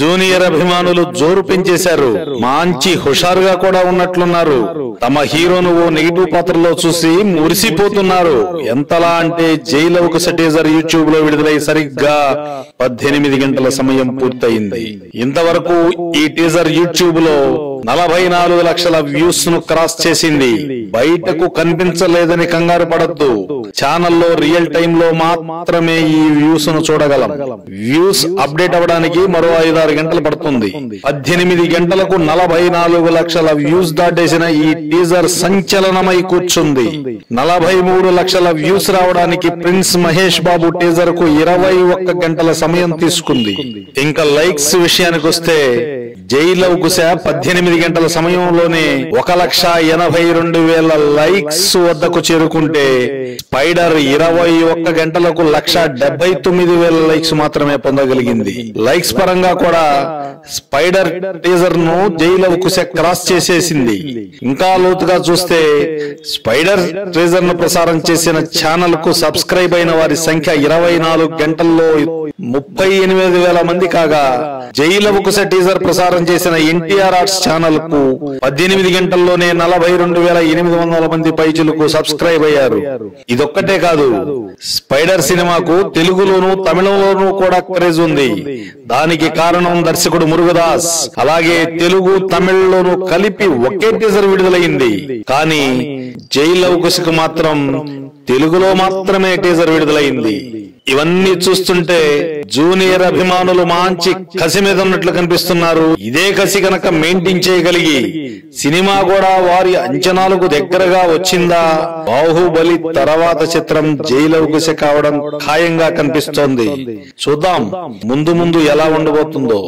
Junior అభిమానులు జోరు పెంచేశారు. మంచి హుషారుగా కూడా ఉన్నట్లున్నారు. తమ హీరోను ఓ నెగిటివ్ పాత్రలో చూసి మురిసిపోతున్నారు. ఎంతలా అంటే జైలవకు టీజర్ యూట్యూబ్లో విడుదలై సరిగ్గా పద్దెనిమిది గంటల సమయం పూర్తయింది. ఇంతవరకు ఈ టీజర్ యూట్యూబ్లో నలభై నాలుగు లక్షల వ్యూస్ను క్రాస్ చేసింది. బయటకు కనిపించలేదని కంగారు పడద్దు. ఛానల్లో రియల్ టైమ్లో మాత్రమే ఈ వ్యూస్ను చూడగలం. వ్యూస్ అప్డేట్ అవ్వడానికి మరో ఐదారు గంటలు పడుతుంది. పద్దెనిమిది గంటలకు నలభై నాలుగు లక్షల వ్యూస్ దాటేసిన ఈ టీజర్ సంచలనమై కూర్చుంది. నలభై మూడు లక్షల వ్యూస్ రావడానికి ప్రిన్స్ మహేష్ బాబు టీజర్కు ఇరవై ఒక్క గంటల సమయం తీసుకుంది. ఇంకా లైక్స్ విషయానికి వస్తే జైలవ్ కుశ పద్దెనిమిది గంటల సమయంలోనే ఒక లక్ష ఎనభై రెండు వేల లైక్స్ వద్దకు చేరుకుంటే స్పైడర్ ఇరవై ఒక్క గంటలకు లక్ష డెబ్బై తొమ్మిది వేల లైక్స్ మాత్రమే పొందగలిగింది. లైక్స్ పరంగా కూడా స్పైడర్ టీజర్ను జైలవ్ కుశ క్రాస్ చేసేసింది. ఇంకా లోతుగా చూస్తే స్పైడర్ టీజర్ను ప్రసారం చేసిన ఛానల్కు సబ్స్క్రైబ్ అయిన వారి సంఖ్య ఇరవై నాలుగు గంటల్లో ముప్పై ఎనిమిది వేల మంది కాగా జైలవ కుశ టీజర్ ప్రసారం చేసిన ఎన్టీఆర్ ఆర్ట్స్ ఛానల్కు పద్దెనిమిది గంటల్లోనే నలభై రెండు వేల ఎనిమిది వందల మంది పైచులకు సబ్స్క్రైబ్ అయ్యారు. ఇదొక్కటే కాదు స్పైడర్ సినిమాకు తెలుగులోను తమిళంలోనూ కూడా క్రేజ్ ఉంది. దానికి కారణం దర్శకుడు మురుగదాస్. అలాగే తెలుగు తమిళ్ళోనూ కలిపి ఒకే టీజర్ విడుదలైంది. కానీ జైలవ్ కుశకు మాత్రం తెలుగులో మాత్రమే టీజర్ విడుదలైంది. ఇవన్నీ చూస్తుంటే జూనియర్ అభిమానులు మంచి కసి మీద ఉన్నట్లు కనిపిస్తున్నారు. ఇదే కసి గనక మెయింటైన్ చేయగలిగి సినిమా కూడా వారి అంచనాలకు దగ్గరగా వచ్చిందా? బాహుబలి తర్వాత చిత్రం జైలవ్ కుశ కావడం ఖాయంగా కనిపిస్తోంది. చూద్దాం ముందు ముందు ఎలా ఉండబోతుందో.